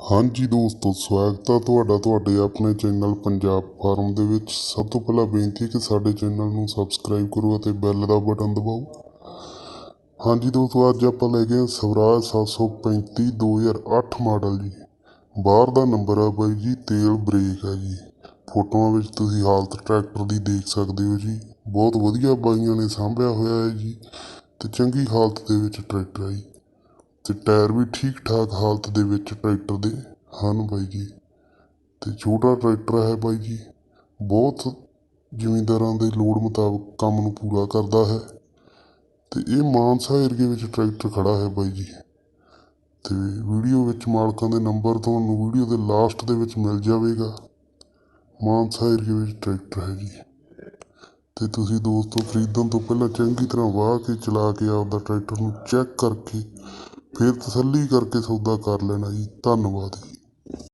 ਹਾਂਜੀ ਦੋਸਤੋ, ਸਵਾਗਤ ਹੈ ਤੁਹਾਡਾ ਤੁਹਾਡੇ ਆਪਣੇ ਚੈਨਲ ਪੰਜਾਬ ਫਾਰਮ ਦੇ ਵਿੱਚ। ਸਭ ਤੋਂ ਪਹਿਲਾਂ ਬੇਨਤੀ ਹੈ ਕਿ ਸਾਡੇ ਚੈਨਲ ਨੂੰ ਸਬਸਕ੍ਰਾਈਬ ਕਰੋ ਅਤੇ ਬੈਲ ਦਾ ਬਟਨ ਦਬਾਓ। ਹਾਂਜੀ ਦੋਸਤੋ, ਅੱਜ ਆਪਾਂ ਲੈ ਗਏ ਹਾਂ ਸਵਰਾਜ 735 2008 ਮਾਡਲ ਜੀ। ਬਾਹਰ ਦਾ ਨੰਬਰ ਆ ਬਾਈ ਜੀ, ਤੇਲ ਬ੍ਰੇਕ ਹੈ ਜੀ। ਫੋਟੋਆਂ ਵਿੱਚ ਤੁਸੀਂ ਹਾਲਤ ਟਰੈਕਟਰ ਦੀ ਦੇਖ ਸਕਦੇ ਹੋ ਜੀ। ਬਹੁਤ ਵਧੀਆ ਬਾਈਆਂ ਨੇ ਸਾਂਭਿਆ ਹੋਇਆ ਹੈ ਜੀ ਤੇ ਚੰਗੀ ਹਾਲਤ ਦੇ ਵਿੱਚ ਟਰੈਕਟਰ ਆ ਜੀ। ਅਤੇ ਟਾਇਰ ਵੀ ਠੀਕ ਠਾਕ ਹਾਲਤ ਦੇ ਵਿੱਚ ਟਰੈਕਟਰ ਦੇ ਹਨ ਬਾਈ ਜੀ। ਅਤੇ ਛੋਟਾ ਟਰੈਕਟਰ ਹੈ ਬਾਈ ਜੀ, ਬਹੁਤ ਜ਼ਿਮੀਂਦਾਰਾਂ ਦੇ ਲੋੜ ਮੁਤਾਬਕ ਕੰਮ ਨੂੰ ਪੂਰਾ ਕਰਦਾ ਹੈ। ਅਤੇ ਇਹ ਮਾਨਸਾ ਏਰੀਏ ਵਿੱਚ ਟਰੈਕਟਰ ਖੜ੍ਹਾ ਹੈ ਬਾਈ ਜੀ। ਅਤੇ ਵੀਡੀਓ ਵਿੱਚ ਮਾਲਕਾਂ ਦੇ ਨੰਬਰ ਤੁਹਾਨੂੰ ਵੀਡੀਓ ਦੇ ਲਾਸਟ ਦੇ ਵਿੱਚ ਮਿਲ ਜਾਵੇਗਾ। ਮਾਨਸਾ ਏਰੀਏ ਵਿੱਚ ਟਰੈਕਟਰ ਹੈ ਜੀ। ਅਤੇ ਤੁਸੀਂ ਦੋਸਤੋ ਖਰੀਦਣ ਤੋਂ ਪਹਿਲਾਂ ਚੰਗੀ ਤਰ੍ਹਾਂ ਵਾਹ ਕੇ ਚਲਾ ਕੇ ਆਪਦਾ ਟਰੈਕਟਰ ਨੂੰ ਚੈੱਕ ਕਰਕੇ ਫਿਰ ਤਸੱਲੀ ਕਰਕੇ ਸੌਦਾ ਕਰ ਲੈਣਾ ਜੀ। ਧੰਨਵਾਦ ਜੀ।